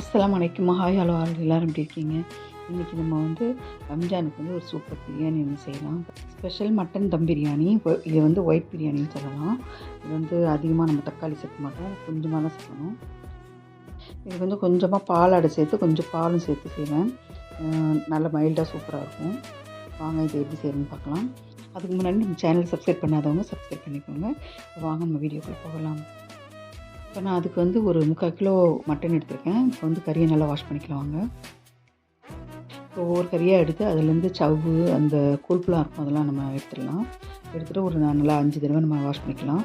அஸ்லாம் அலைக்கும். Hi hello எல்லோரும் எப்படி இருக்கீங்க? இன்றைக்கி நம்ம வந்து ரம்ஜானுக்கு வந்து ஒரு சூப்பர் பிரியாணி ஒன்று செய்யலாம். Special mutton dum biryani. இது வந்து ஒயிட் பிரியாணின்னு சொல்லலாம். இது வந்து அதிகமாக நம்ம தக்காளி சேர்க்க மாட்டோம். கொஞ்சமாக தான் சேர்க்கணும். இது வந்து கொஞ்சமாக பால் அடை சேர்த்து கொஞ்சம் பாலும் சேர்த்து செய்வேன். நல்ல மைல்டாக சூப்பராக இருக்கும். வாங்க இது எப்படி செய்யணும்னு பார்க்கலாம். அதுக்கு முன்னாடி நம்ம சேனல் சப்ஸ்கிரைப் பண்ணாதவங்க சப்ஸ்கிரைப் பண்ணிக்கோங்க. வாங்க நம்ம வீடியோக்குள்ளே போகலாம். இப்போ நான் அதுக்கு வந்து ஒரு முக்கால் கிலோ மட்டன் எடுத்திருக்கேன். இப்போ வந்து கறியை நல்லா வாஷ் பண்ணிக்கலாம் வாங்க. இப்போ ஒவ்வொரு கறியாக எடுத்து அதுலேருந்து சவ்வு அந்த கொழுப்புலாம் இருக்கும் அதெல்லாம் நம்ம எடுத்துடலாம். எடுத்துகிட்டு ஒரு நல்லா அஞ்சு தடவை நம்ம வாஷ் பண்ணிக்கலாம்.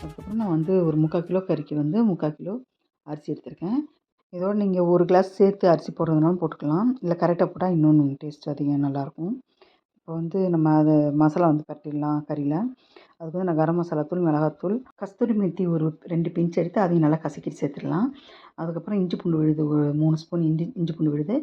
அதுக்கப்புறம் நான் வந்து ஒரு முக்கால் கிலோ கறிக்கு வந்து முக்கால் கிலோ அரிசி எடுத்திருக்கேன். இதோடு நீங்கள் ஒரு கிளாஸ் சேர்த்து அரிசி போடுறதுனாலும் போட்டுக்கலாம். இல்லை கரெக்டாக போட்டால் இன்னொன்று டேஸ்ட் அதிகம் நல்லாயிருக்கும். இப்போ வந்து நம்ம அதை மசாலா வந்து பரட்டிடலாம் கறியில். அதுக்கு வந்து நான் கரம் மசாலா தூள் மிளகாத்தூள் கஸ்தூரி மெத்தி ஒரு ரெண்டு பிஞ்ச் எடுத்து அதையும் நல்லா கசக்கிட்டு சேர்த்துடலாம். அதுக்கப்புறம் இஞ்சி பூண்டு விழுது ஒரு மூணு ஸ்பூன் இஞ்சி இஞ்சி பூண்டு விழுது.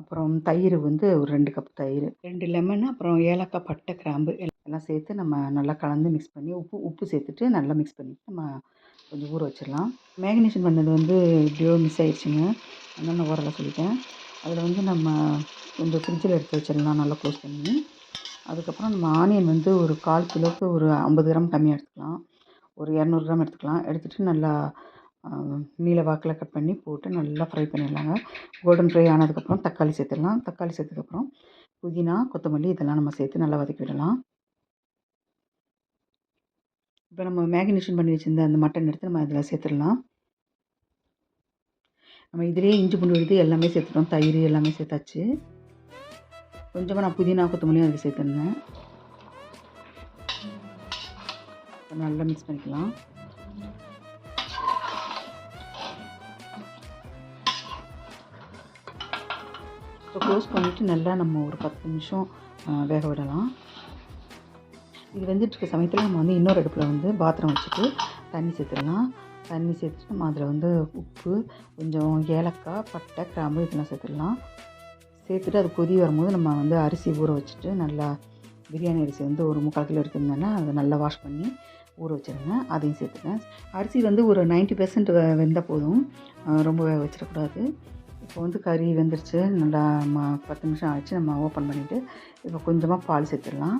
அப்புறம் தயிர் வந்து ஒரு ரெண்டு கப் தயிர் ரெண்டு லெமன் அப்புறம் ஏலக்காய் பட்டை கிராம்பு எல்லாம் சேர்த்து நம்ம நல்லா கலந்து மிக்ஸ் பண்ணி உப்பு உப்பு சேர்த்துட்டு நல்லா மிக்ஸ் பண்ணிவிட்டு நம்ம கொஞ்சம் ஊற வச்சிடலாம். மேக்னேஷன் பண்ணது வந்து எப்படியோ மிஸ் ஆகிடுச்சுங்க அதனால் நான் ஓரளவு சொல்லிட்டேன். அதில் வந்து நம்ம கொஞ்சம் ஃப்ரிட்ஜில் எடுத்து வச்சிடலாம் நல்லா க்ளோஸ் பண்ணி. அதுக்கப்புறம் நம்ம ஆனியன் வந்து ஒரு கால் கிலோவுக்கு ஒரு ஐம்பது கிராம் கம்மியாக எடுத்துக்கலாம். ஒரு இரநூறு கிராம் எடுத்துக்கலாம். எடுத்துகிட்டு நல்லா நீல வாக்கில் கட் பண்ணி போட்டு நல்லா ஃப்ரை பண்ணிடலாங்க. கோல்டன் ஃப்ரை ஆனதுக்கப்புறம் தக்காளி சேர்த்துடலாம். தக்காளி சேர்த்ததுக்கப்புறம் புதினா கொத்தமல்லி இதெல்லாம் நம்ம சேர்த்து நல்லா வதக்கி விடலாம். இப்போ நம்ம மேகினேஷன் பண்ணி வச்சுருந்த அந்த மட்டன் எடுத்து நம்ம அதில் சேர்த்துடலாம். நம்ம இதிலே இஞ்சி பூண்டு விழுது எல்லாமே சேர்த்துட்டோம். தயிர் எல்லாமே சேர்த்தாச்சு. கொஞ்சமாக நான் புதினா கொத்தமல்லியும் அதுக்கு சேர்த்துருந்தேன். நல்லா மிக்ஸ் பண்ணிக்கலாம். இப்போ க்ளோஸ் பண்ணிவிட்டு நல்லா நம்ம ஒரு பத்து நிமிஷம் வேக விடலாம். இது வெந்துட்டுருக்க சமயத்தில் நம்ம வந்து இன்னொரு அடுப்பில் வந்து பாத்திரம் வச்சுட்டு தண்ணி சேர்த்துடலாம். தண்ணி சேர்த்துட்டு நம்ம அதில் வந்து உப்பு கொஞ்சம் ஏலக்காய் பட்டை கிராம்பு இதெல்லாம் சேர்த்துடலாம். சேர்த்துட்டு அது கொதி வரும்போது நம்ம வந்து அரிசி ஊற வச்சுட்டு நல்லா பிரியாணி அரிசி வந்து ஒரு முக்கால் கிலோ இருக்குதுன்னா அதை நல்லா வாஷ் பண்ணி ஊற வச்சுருங்க. அதையும் சேர்த்துட்டேன் அரிசி வந்து ஒரு 90% பெர்சன்ட் வெந்தால் போதும். ரொம்ப வேக வச்சிடக்கூடாது. இப்போ வந்து கறி வெந்துருச்சு. நல்லா ம பத்து நிமிஷம் ஆச்சு. நம்ம ஓப்பன் பண்ணிவிட்டு இப்போ கொஞ்சமாக பால் சேர்த்துடலாம்.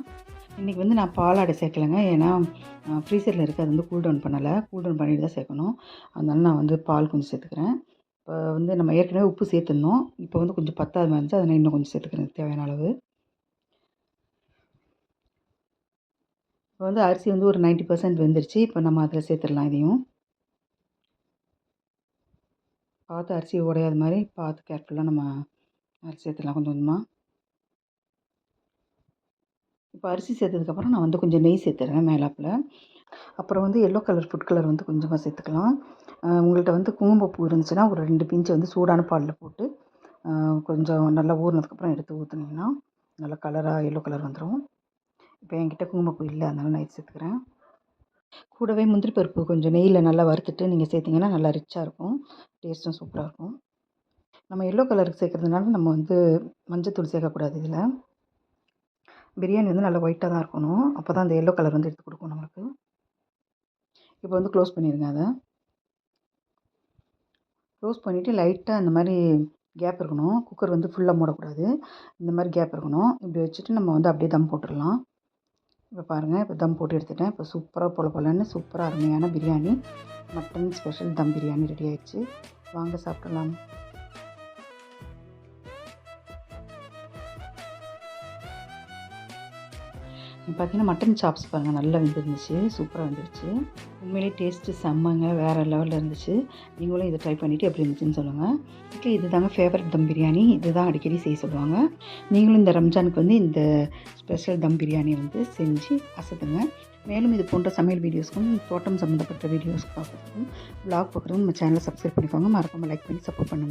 இன்றைக்கி வந்து நான் பால் ஆடை சேர்க்கலைங்க. ஏன்னா ஃப்ரீசரில் இருக்குது அது வந்து கூல் டவுன் பண்ணலை. கூல் டவுன் பண்ணிட்டு தான் சேர்க்கணும். அதனால நான் வந்து பால் கொஞ்சம் சேர்த்துக்கிறேன். இப்போ வந்து நம்ம ஏற்கனவே உப்பு சேர்த்துருந்தோம். இப்போ வந்து கொஞ்சம் பத்தாது மாதிரி இருந்துச்சு அதனால் இன்னும் கொஞ்சம் சேர்த்துக்கிறேன். தேவையான அளவு. இப்போ வந்து அரிசி வந்து ஒரு 90% பர்சன்ட் வெந்துருச்சு. இப்போ நம்ம அதில் சேர்த்துடலாம் இதையும். பார்த்து அரிசி உடையாத மாதிரி பார்த்து கேர்ஃபுல்லாக நம்ம அரிசி சேர்த்துடலாம் கொஞ்சம் கொஞ்சமாக இப்போ அரிசி சேர்த்ததுக்கப்புறம் நான் வந்து கொஞ்சம் நெய் சேர்த்துறேன் மேலாப்பில். அப்புறம் வந்து எல்லோ கலர் ஃபுட் கலர் வந்து கொஞ்சமாக சேர்த்துக்கலாம். உங்கள்கிட்ட வந்து குங்குமப்பூ இருந்துச்சுன்னா ஒரு ரெண்டு பிஞ்சு வந்து சூடான பாலில் போட்டு கொஞ்சம் நல்லா ஊறினதுக்கப்புறம் எடுத்து ஊற்றுனீங்கன்னா நல்லா கலராக எல்லோ கலர் வந்துடும் இப்போ என்கிட்ட குங்குமப்பூ இல்லை அதனால் நான் இது சேர்த்துக்கிறேன். கூடவே முந்திரி பருப்பு கொஞ்சம் நெய்யில் நல்லா வறுத்துட்டு நீங்கள் சேர்த்திங்கன்னா நல்லா ரிச்சாக இருக்கும். டேஸ்ட்டும் சூப்பராக இருக்கும். நம்ம எல்லோ கலருக்கு சேர்க்குறதுனால நம்ம வந்து மஞ்சத்தூள் சேர்க்கக்கூடாது இதில். பிரியாணி வந்து நல்லா ஒயிட்டாக தான் இருக்கணும். அப்போ தான் அந்த எல்லோ கலர் வந்து எடுத்து கொடுக்கும் நம்மளுக்கு. இப்போ வந்து க்ளோஸ் பண்ணிடுங்க அதை. க்ளோஸ் பண்ணிவிட்டு லைட்டாக இந்த மாதிரி கேப் இருக்கணும். குக்கர் வந்து ஃபுல்லாக மூடக்கூடாது. இந்த மாதிரி கேப் இருக்கணும். இப்படி வச்சுட்டு நம்ம வந்து அப்படியே தம் போட்டுடலாம். இப்போ பாருங்கள் இப்போ தம் போட்டு எடுத்துட்டேன். இப்போ சூப்பராக பொல பொலன்னு சூப்பராக அருமையான biryani. Mutton special dum biryani ready ஆயிடுச்சு. வாங்க சாப்பிடலாம். இப்போ பார்த்தீங்கன்னா மட்டன் சாப்ஸ் பாருங்கள் நல்லா வெந்துருந்துச்சு. சூப்பராக வந்துருச்சு. உண்மையிலேயே டேஸ்ட்டு செம்மங்க வேறு லெவலில் இருந்துச்சு. நீங்களும் இதை ட்ரை பண்ணிவிட்டு எப்படி இருந்துச்சுன்னு சொல்லுங்கள் ஓகே இது தாங்க ஃபேவரட் தம் பிரியாணி. இதுதான் அடிக்கடி செய்ய சொல்லுவாங்க. நீங்களும் இந்த ரம்ஜானுக்கு வந்து இந்த ஸ்பெஷல் தம் பிரியாணி வந்து செஞ்சு அசத்துங்க. மேலும் இது போன்ற சமையல் வீடியோஸ்க்கும் தோட்டம் சம்மந்தப்பட்ட வீடியோஸ் பார்க்குறதுக்கும் ப்ளாக் பார்க்குறதுக்கும் நம்ம சேனலை சப்ஸ்கிரைப் பண்ணிக்கோங்க. மறக்காமல் லைக் பண்ணி சப்போர்ட் பண்ணுங்கள்